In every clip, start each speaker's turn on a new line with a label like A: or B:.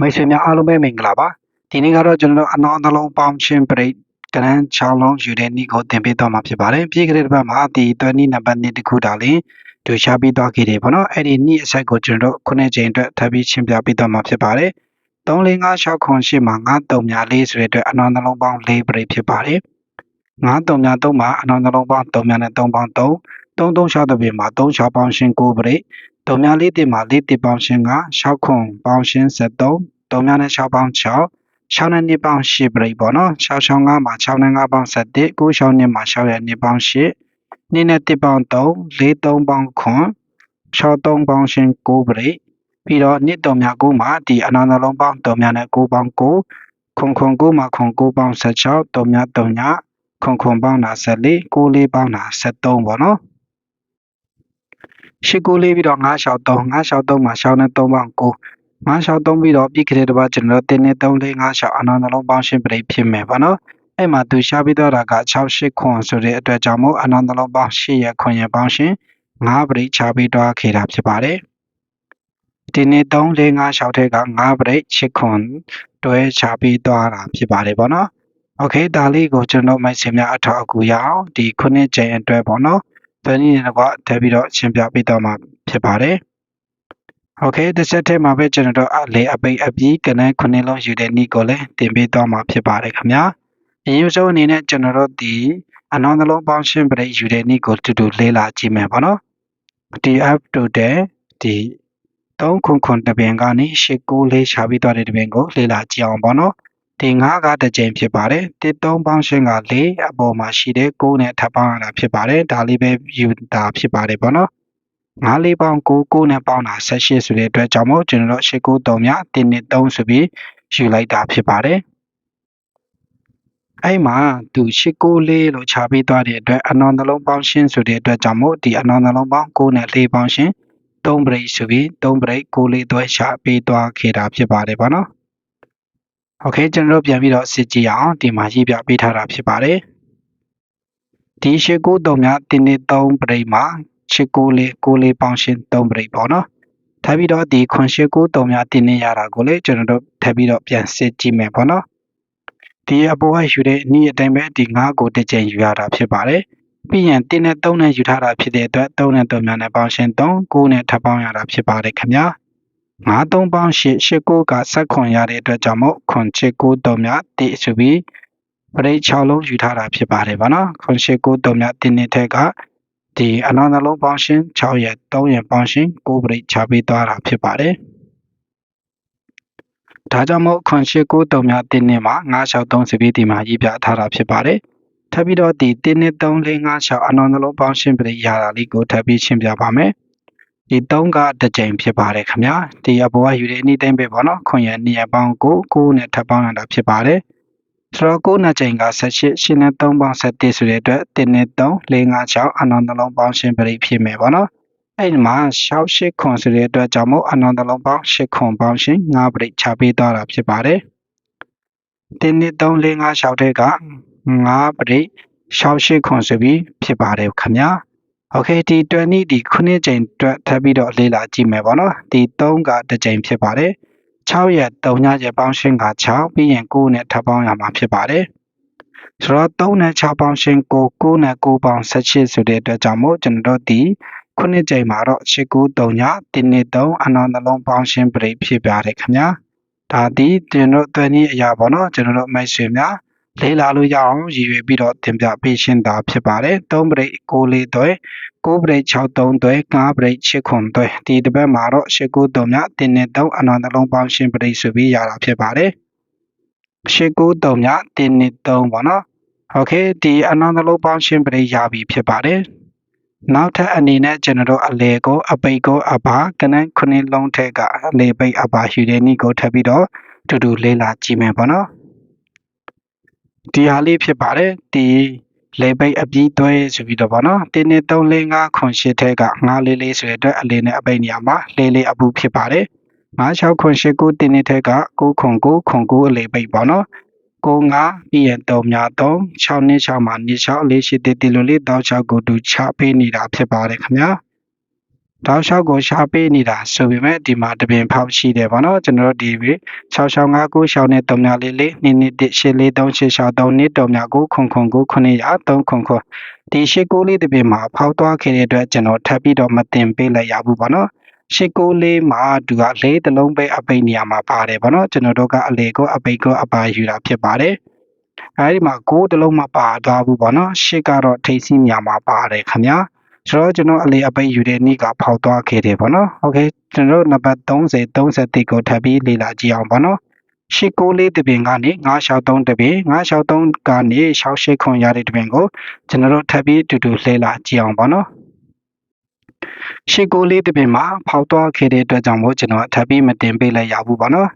A: မိတ်ဆွေများအားလုံးပဲမင်္ဂလာပါဒီနေ့ကတော့ကျွန်တော်တို့အနောက်နှလုံးပေါင်းချင်းပရိတ်ကရန်6လုံးယူတဲ့နေ့ကိုသင်ပေးသွားမှာဖြစ်ပါတယ်ပြီးကြတဲ့ဘက်မှာဒီတွဲနေ့နံပါတ်1တခုတာလေးဒူရှာပြီးသွားခဲ့တယ်ပေါ့နော်အဲ့ဒီနေ့အဆက်ကိုကျွန်တော်တို့ခုနှစ်ချိန်အတွက်ထပ်ပြီးရှင်းပြပေးသွားမှာဖြစ်ပါတယ်3 4 5 6ခွန်8မှာ9 3များ4ဆိုတဲ့အတွက်အနောက်နှလုံးပေါင်း4ပရိတ်ဖြစ်ပါတယ်9 3များ3မှာအနောက်နှလုံးပေါင်း3များနဲ့3ပေါင်း3 3 3 6တဲ့ပြင်မှာ3 6ပေါင်းရှင်း9ပရိတ် တုံများလေးတင်မှာလေးတင်ပေါင်းရှင်းက6ခွန်ပေါင်းရှင်း73တုံများနဲ့6ပေါင်း6 6နဲ့2ပေါင်း8ပြိပေါ့နော်6 6 5မှာ6နဲ့5ပေါင်း7 9 6နဲ့မှာ6ရဲ့2ပေါင်း8 2နဲ့1ပေါင်း3 4 3ပေါင်းခွန်6 3ပေါင်းရှင်း9ပြိပြီးတော့2တုံများ9မှာဒီအနာနှလုံးပေါင်းတုံများနဲ့9ပေါင်း9ခွန်ခွန်9မှာခွန်9ပေါင်း16တုံများတုံညာခွန်ခွန်ပေါင်းတာ14 9 4ပေါင်းတာ73ပေါ့နော် ရှစ်ကိုလေးပြီးတော့9ရှောက်3 9ရှောက်3မှာရှောက်နဲ့3ပေါင်း9 9ရှောက်3ပြီးတော့ပြီးခတဲ့တစ်ပတ်ကျွန်တော်တင်းနေ3 4 5ရှောက်အနောက်နှလုံးပေါင်းရှင်းပရိဖြစ်မယ်ပေါ့နော်အဲ့မှာသူရှားပြီးတော့တာက6 8ခွန်ဆိုတဲ့အတွက်ကြောင့်မို့အနောက်နှလုံးပေါင်း8ရခွန်ရပေါင်းရှင်း9ပရိချပြီးတော့ခေတာဖြစ်ပါတယ်ဒီနေ့3 4 5ရှောက်တဲ့က9ပရိ8ခွန်တွဲချပြီးတော့တာဖြစ်ပါတယ်ပေါ့နော်โอเคဒါလေးကိုကျွန်တော်မိုက်စင်များအထောက်အကူရအောင်ဒီခုနှစ်ချိန်အတွက်ပေါ့နော် သွင်းရည်တော့ထပ်ပြီးတော့ရှင်းပြပေးတော့မှာဖြစ်ပါတယ်။ Okay တစ်ချက်ထဲမှာပဲကျွန်တော်တို့အလေအပိတ်အပြီးကနန်းခုနှစ်လုံးယူတဲ့နေ့ကိုလည်းတင်ပေးတော့မှာဖြစ်ပါတယ်ခင်ဗျာ။အရင်ဆုံးအနေနဲ့ကျွန်တော်တို့ဒီအနောက်နှလုံးပေါင်းရှင်းပရိယူတဲ့နေ့ကိုတူတူလေးလာကြည့်မယ်ပေါ့နော်။ DF to တဲ့ဒီ3ခုခုတပင်ကနေ8 9လေးရှာပြီးတော့တဲ့တပင်ကိုလေးလာကြည့်အောင်ပေါ့နော်။ ဒီ9ကတစ်ကြိမ်ဖြစ်ပါတယ်တစ်3ပေါင်းရှင်းက4အပေါ်မှာရှိတဲ့9နဲ့ထပ်ပေါင်းရတာဖြစ်ပါတယ်ဒါလေးပဲယူတာဖြစ်ပါတယ်ပေါ့နော်9လေးပေါင်း9 9နဲ့ပေါင်းတာ18ဆိုတဲ့အတွက်ကြောင့်မို့ကျွန်တော်တို့8 9 3မြ1နဲ့3ဆိုပြီးယူလိုက်တာဖြစ်ပါတယ်အဲ့မှာသူ8 9လေးလို့ခြာပေးသွားတဲ့အတွက်အနောင်နှလုံးပေါင်းရှင်းဆိုတဲ့အတွက်ကြောင့်မို့ဒီအနောင်နှလုံးပေါင်း9နဲ့4ပေါင်းရှင်း3ဘရိတ်ဆိုပြီး3ဘရိတ်9လေးသွဲရှာပေးသွားခဲ့တာဖြစ်ပါတယ်ပေါ့နော် โอเคကျွန်တော်တို့ပြန်ပြီးတော့စစ်ကြည့်အောင်ဒီမှာရေးပြပေးထားတာဖြစ်ပါတယ်ဒီရှစ်ကို3များတင်းနေ3ပရိတ်မှာရှစ်ကိုလေးကိုလေးပေါင်းရှင်း3ပရိတ်ပေါ့နော်ထပ်ပြီးတော့ဒီခွန်ရှစ်ကို3များတင်းနေရတာကိုလေကျွန်တော်တို့ထပ်ပြီးတော့ပြန်စစ်ကြည့်မယ်ပေါ့နော်ဒီအပေါ်ကယူတဲ့ဤအတိုင်းပဲဒီ9ကိုတစ်ချိန်ယူရတာဖြစ်ပါတယ်ပြီးရင်တင်းနဲ့3နဲ့ယူထားတာဖြစ်တဲ့အတွက်3နဲ့3များနဲ့ပေါင်းရှင်း3 9နဲ့ထပ်ပေါင်းရတာဖြစ်ပါတယ်ခင်ဗျာ 9 3ပေါင်း8 8 9ကဆက်ခွန်ရတဲ့အတွက်ကြောင့်မို့ခွန်ချစ်9 3မြတိဆိုပြီးပရိတ်6လုံးယူထားတာဖြစ်ပါတယ်ဗောနော်ခွန်8 9 3မြတင်းတဲ့ထက်ကဒီအနောက်နှလုံးပေါင်းရှင်း6ရက်3ရက်ပေါင်းရှင်း9ပရိတ်ချပေးသွားတာဖြစ်ပါတယ်ဒါကြောင့်မို့ခွန်8 9 3မြတင်းနေမှာ963ဆိုပြီးဒီမှာရေးပြထားတာဖြစ်ပါတယ်ထပ်ပြီးတော့ဒီတင်းနဲ့3 4 5 6အနောက်နှလုံးပေါင်းရှင်းပရိတ်ရတာလေးကိုထပ်ပြီးရှင်းပြပါမယ် ဒီ3ကတစ်ကြိမ်ဖြစ်ပါတယ်ခင်ဗျာဒီအပေါ်ကယူတဲ့နေ့တိုင်းပဲပေါ့နော်ခွန်ရ2ရက်ပေါင်း9 9နဲ့ထပ်ပေါင်းရတာဖြစ်ပါတယ်ဆိုတော့9နှစ်ကြိမ်က18ရှင်းနဲ့3ပေါင်း7ဆိုတဲ့အတွက်1နဲ့3 4 5 6အနောင်နှလုံးပေါင်းရှင်းပရိဖြစ်မယ်ပေါ့နော်အဲ့ဒီမှာ6 8ခွန်ဆိုတဲ့အတွက်ကြောင့်မို့အနောင်နှလုံးပေါင်း8ခွန်ပေါင်းရှင်း9ပရိချပေးသွားတာဖြစ်ပါတယ်1နဲ့3 4 5 6တဲ့က9ပရိ6 8ခွန်ဆိုပြီးဖြစ်ပါတယ်ခင်ဗျာ โอเคဒီ20ဒီခုနှစ်ကြိမ်အတွက်ထပ်ပြီးတော့လေ့လာကြည့်မယ်ပေါ့နော်ဒီ3ကတစ်ကြိမ်ဖြစ်ပါတယ်6ရက်3ညရက်ပေါင်းရှင်းက6ပြီးရင်9နဲ့ထပ်ပေါင်းရမှာဖြစ်ပါတယ်ဆိုတော့3နဲ့6ပေါင်းရှင်း9 9နဲ့9ပေါင်း18ဆိုတဲ့အတွက်ကြောင့်မို့ကျွန်တော်တို့ဒီခုနှစ်ကြိမ်မှာတော့8 9 3ည1နဲ့3အနောင်နှလုံးပေါင်းရှင်းပရိဖြစ်ပါတယ်ခင်ဗျာဒါဒီကျွန်တော်တို့20အရာပေါ့နော်ကျွန်တော်တို့မိတ်ဆွေများ လေးလာလို့ရအောင်ရည်ရွယ်ပြီးတော့တင်ပြပေးရှင်းတာဖြစ်ပါတယ်3ပရိတ်6လေးသွဲ9ပရိတ်6 3သွဲ9ပရိတ်6ခွန်သွဲဒီတစ်ပတ်မှာတော့8 9 3မြတင်းနဲ့3အနောက်နှလုံးပေါင်းရှင်းပရိတ်ဆိုပြီးရတာဖြစ်ပါတယ်8 9 3မြတင်းနဲ့3ပေါ့နော်โอเคဒီအနောက်နှလုံးပေါင်းရှင်းပရိတ်ရပြီဖြစ်ပါတယ်နောက်ထပ်အနေနဲ့ကျွန်တော်တို့အလေကိုအပိတ်ကိုအဘာကနန်းခုနှစ်လုံးထက်ကအလေပိတ်အဘာယူတဲ့နည်းကိုထပ်ပြီးတော့တူတူလေးလာကြည့်မယ်ပေါ့နော် ဒီဟာလေးဖြစ်ပါတယ်ဒီလေပိတ်အပြီးသွဲဆိုပြီးတော့ဗောနော်တင်းနဲ့3 4 5ခွန်8ထဲက9လေးလေးဆိုတဲ့အတွက်အလေးနဲ့အပိတ်နေရာမှာလေးလေးအပူဖြစ်ပါတယ်9 6ခွန်8 9တင်းနဲ့ထဲက9ခွန်9ခွန်9အလေးပိတ်ဗောနော်9 5ပြီးရင်3များ3 6နှစ်6မှာနှစ်6လေးရှိတဲ့ဒီလိုလေးတောက်6ကိုတူချပေးနေတာဖြစ်ပါတယ်ခင်ဗျာ တောက်လျှောက်ကိုရှားပေးနေတာဆိုပေမဲ့ဒီမှာတပင်ဖောက်ရှိတယ်ဗောနော်ကျွန်တော်တို့ဒီ6659ရှောင်းနဲ့3လေးလေး2 2 1 843 863 2တုံမြ9ခွန်ခွန်9 900 3ခွန်ခွန်ဒီ89လေးတပင်မှာဖောက်သွားခဲ့တဲ့အတွက်ကျွန်တော်ထပ်ပြီးတော့မတင်ပေးလိုက်ရဘူးဗောနော်89မှာသူကလေးတစ်လုံးပဲအပိတ်နေရာမှာပါတယ်ဗောနော်ကျွန်တော်တို့ကအလေကိုအပိတ်ကိုအပါယူတာဖြစ်ပါတယ်အဲဒီမှာ9တစ်လုံးမပါသွားဘူးဗောနော်ရှစ်ကတော့ထိတ်စီးနေရာမှာပါတယ်ခင်ဗျာ ဆိုတော့ကျွန်တော်အလေအပိတ်ယူတဲ့နေ့ကဖောက်သွားခဲ့တယ်ဗောနော်โอเคကျွန်တော်တို့နံပါတ်30 31ကိုထပ်ပြီးလေ့လာကြည့်အောင်ဗောနော်894တပင်ကနေ963တပင်963ကနေ68ခွန်ရတဲ့တပင်ကိုကျွန်တော်တို့ထပ်ပြီးတူတူလှည့်လာကြည့်အောင်ဗောနော်894တပင်မှာဖောက်သွားခဲ့တဲ့အတွက်ကြောင့်မို့ကျွန်တော်ထပ်ပြီးမတင်ပေးလိုက်ရဘူးဗောနော်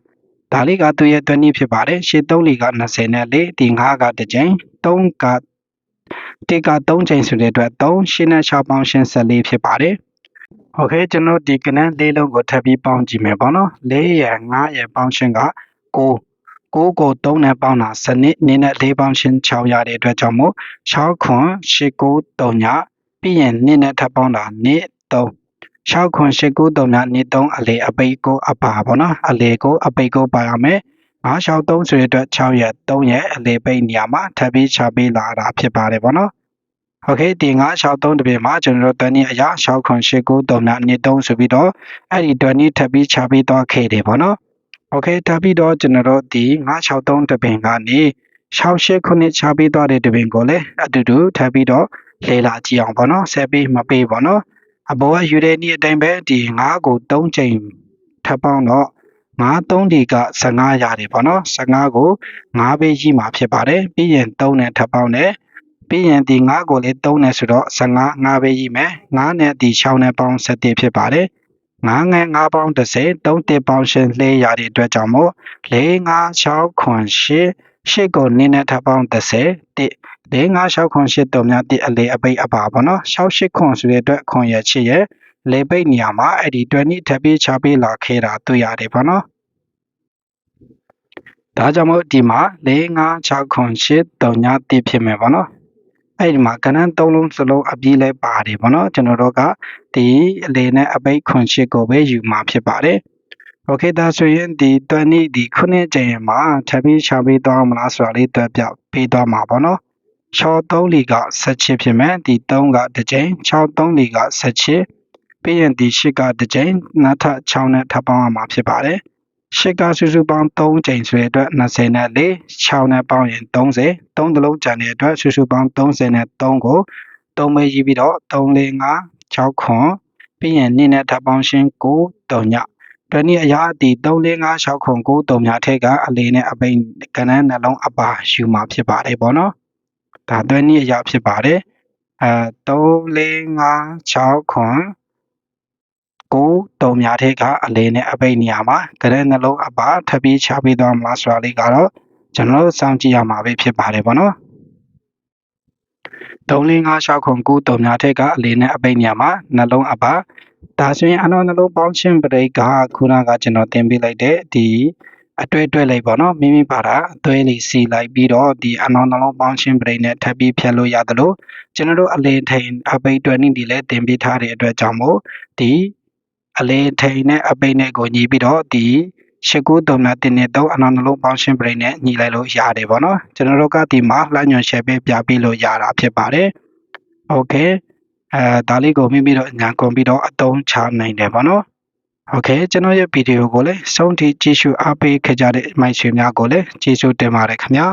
A: ဒါလေးကသူ့ရဲ့တွက်နည်းဖြစ်ပါတယ်83လေးက20နဲ့4ဒီ5ကတစ်ကြိမ်3က တစ်က3ချိန်ဆိုတဲ့အတွက်3ရှင်းနဲ့6ပေါင်းရှင်း14ဖြစ်ပါတယ်။ဟုတ်ကဲ့ကျွန်တော်ဒီကနန်းလေးလုံးကိုထပ်ပြီးပေါင်းကြည့်မယ်ပေါ့နော်။၄ရယ်၅ရယ်ပေါင်းရှင်းက9 9ကို3နဲ့ပေါင်းတာစနစ်နည်းနဲ့၄ပေါင်းရှင်း6ရတဲ့အတွက်ကြောင့်မို့6ခွန်8ကို3ညပြီးရင်နည်းနဲ့ထပ်ပေါင်းတာနည်း3 6ခွန်8ကို3ညနည်း3အလေအပိတ်ကိုအပါပေါ့နော်အလေကိုအပိတ်ကိုပါရမယ်။ ၅လျှောက်3ဆိုတဲ့အတွက်6ရက်3ရက်အလေပိတ်နေရာမှာထပ်ပြီးချပေးလာတာဖြစ်ပါတယ်ပေါ့နော်။ Okay ဒီ9လျှောက်3တပြည့်မှာကျွန်တော်တို့တနည်းအရာ6ခွန်8 9 3နာနေ3ဆိုပြီးတော့အဲ့ဒီတွန်နီးထပ်ပြီးချပေးသွားခဲ့တယ်ပေါ့နော်။ Okay ထပ်ပြီးတော့ကျွန်တော်တို့ဒီ9 6 3တပင်ကနေ68ခုနှစ်ချပေးသွားတဲ့တပင်ကိုလည်းအတူတူထပ်ပြီးတော့လေ့လာကြည့်အောင်ပေါ့နော်ဆက်ပြီးမပေးပေါ့နော်အပေါ်ကယူတဲ့နေ့အတိုင်းပဲဒီ9ကို3ချိန်ထပ်ပေါင်းတော့ 5 3ဒီက15ရတယ်ပေါ့နော်15ကို5ပေးရှိမှာဖြစ်ပါတယ်ပြီးရင်3နဲ့ထပ်ပေါင်းတယ်ပြီးရင်ဒီ5ကိုလည်း3နဲ့ဆိုတော့15 5ပေးရှိမယ်5နဲ့ဒီ6နဲ့ပေါင်း7ဖြစ်ပါတယ်9ငယ်9ပေါင်း30 3တစ်ပေါင်းရှင်းလှဲရတဲ့အတွက်ကြောင့်မို့4 5 6ခွန်8 8ကိုနင်းနဲ့ထပ်ပေါင်း30တစ်၄၅6ခွန်8တုံများတစ်အလေအပိတ်အပါပေါ့နော်6 8ခွန်ဆိုတဲ့အတွက်ခွန်ရချစ်ရဲ့ လေပိတ်နေရာမှာအဲ့ဒီ20ထပ်ပြီးချပေးလာခဲ့တာတွေ့ရတယ်ပေါ့နော်ဒါကြောင့်မို့ဒီမှာ4 5 6ခွန်8တုံညတိဖြစ်မယ်ပေါ့နော်အဲ့ဒီမှာကဏ္ဍ၃လုံးစလုံးအပြည့်လဲပါတယ်ပေါ့နော်ကျွန်တော်တို့ကဒီအလေနဲ့အပိတ်ခွန်8ကိုပဲယူမှာဖြစ်ပါတယ်โอเคဒါဆိုရင်ဒီ20ဒီခုနှစ်ကြိမ်မှာထပ်ပြီးချပေးသွားမလားဆိုတာလေးတွက်ပြပေးသွားမှာပေါ့နော်6 3လီက17ဖြစ်မယ်ဒီ3ကတစ်ကြိမ်6 3လီက17 ပြီးရင်ဒီ8ကတစ်ကြိမ်နောက်ထပ်6နဲ့ထပ်ပေါင်းရမှာဖြစ်ပါတယ်ရှစ်ကစုစုပေါင်း3ချိန်ဆိုတဲ့အတွက်20နဲ့4 6နဲ့ပေါင်းရင်30 3တလုံးကျန်တဲ့အတွက်စုစုပေါင်း30နဲ့3ကို3ပဲရေးပြီးတော့3 4 5 6ခွန်ပြီးရင်2နဲ့ထပ်ပေါင်းရှင်း9 3ညတနည်းအရာဒီ3 4 5 6ခွန်9 3ညထိပ်ကအလေးနဲ့အပိန်ကဏ္ဍနှလုံးအပါယူမှာဖြစ်ပါတယ်ပေါ့နော်ဒါတနည်းအရာဖြစ်ပါတယ်အဲ3 4 5 6ခွန် ကိုတုံများထဲကအလေနဲ့အပိတ်နေရာမှာကရဲနှလုံးအပါထပ်ပြီးချပေးသွားမလားဆိုတာလေးကတော့ကျွန်တော်တို့စောင့်ကြည့်ရမှာပဲဖြစ်ပါတယ်ပေါ့နော်3 4 5 6ခု9တုံများထဲကအလေနဲ့အပိတ်နေရာမှာနှလုံးအပါဒါဆိုရင်အနောက်နှလုံးပေါင်းခြင်းပရိတ်ကခုနကကျွန်တော်တင်ပေးလိုက်တဲ့ဒီအတွဲတွဲလိုက်ပေါ့နော်မိမိပါတာအသွဲလေးစီလိုက်ပြီးတော့ဒီအနောင်နှလုံးပေါင်းခြင်းပရိတ်နဲ့ထပ်ပြီးဖြတ်လို့ရတယ်လို့ကျွန်တော်တို့အလေထိန်အပိတ်တွဲနည်းဒီလည်းတင်ပေးထားတဲ့အတွက်ကြောင့်မို့ဒီ အလေထိန်နဲ့အပိတ်နဲ့ကိုညီပြီးတော့ဒီရှစ်ကူးတုံနာတင်နေတော့အနောက်နှလုံးပေါင်းရှင်းပရိနဲ့ညီလိုက်လို့ရတယ်ပေါ့နော်ကျွန်တော်တို့ကဒီမှာလှညွန်ရှယ်ပေးပြပေးလို့ရတာဖြစ်ပါတယ်โอเคအဲဒါလေးကိုမိမိတို့ညာကုန်ပြီးတော့အသုံးချနိုင်တယ်ပေါ့နော်โอเคကျွန်တော်ရဲ့ဗီဒီယိုကိုလည်းဆုံးထိကြည့်ရှုအားပေးခဲ့ကြတဲ့မိုက်ဆွေများကိုလည်းကျေးဇူးတင်ပါတယ်ခင်ဗျာ